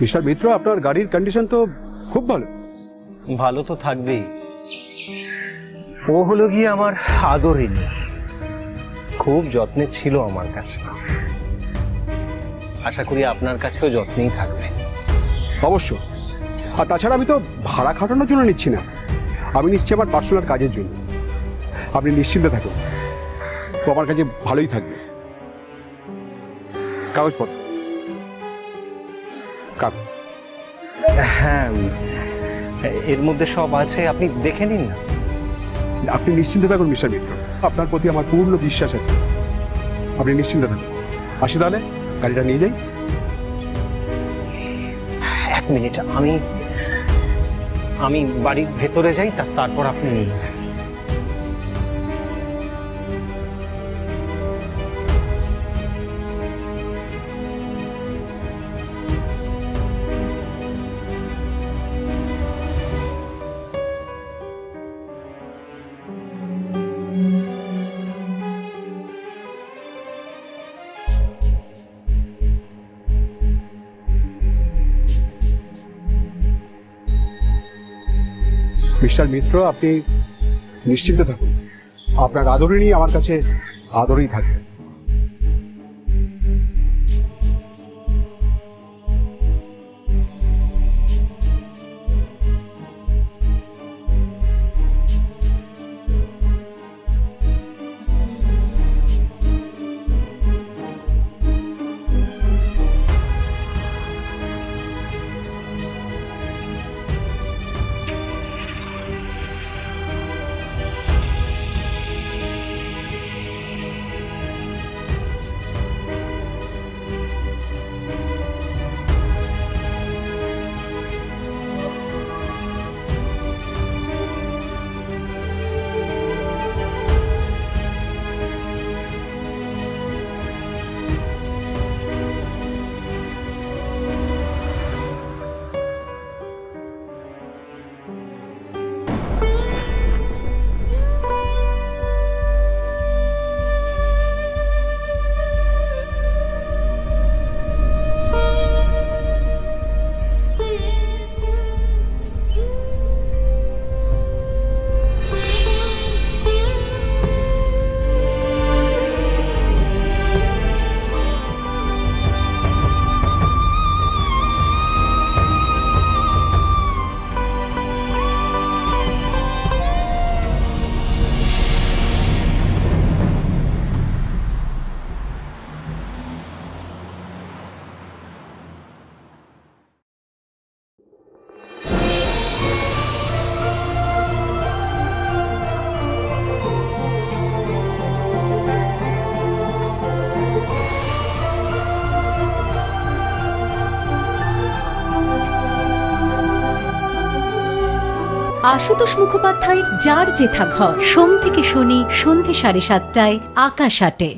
Mister মিত্র আপনার গাড়ির condition তো খুব ভালো। ভালো তো থাকবেই। ও হলো গিয়ে আমার আদরিনী। খুব যত্নে ছিল আমার কাছে। আশা করি আপনার কাছেও যত্নেই থাকবে। অবশ্য। আর তাছাড়া আমি তো ভাড়া খাটানোর জন্য নিচ্ছি না। আমি নিচ্ছি আমার পার্সোনাল কাজের জন্য। আপনি নিশ্চিন্তে থাকুন। তো আমার কাছে ভালোই থাকবে। কাগজপত্র। কাক। হ্যাঁ এর মধ্যে সব আছে আপনি দেখে নিন না। আপনি নিশ্চিন্তে থাকুন মিস্টার মিত্র আপনার প্রতি আমার পূর্ণ বিশ্বাস আছে। আপনি নিশ্চিন্তে থাকুন। আসি তাহলে গাড়িটা নিয়ে যাই। এক মিনিট আমি আমি বাড়ির ভেতরে যাই তারপর আপনি নিয়ে যান। মিস্টার মিত্র আপনি নিশ্চিন্ত থাকুন। আপনার আদরিণী আমার কাছে আদরেই থাকবে আশুতোষ মুখোপাধ্যায়ের যার যেথা ঘর সোম থেকে শনি সন্ধে সাড়ে সাতটায় আকাশ আটে।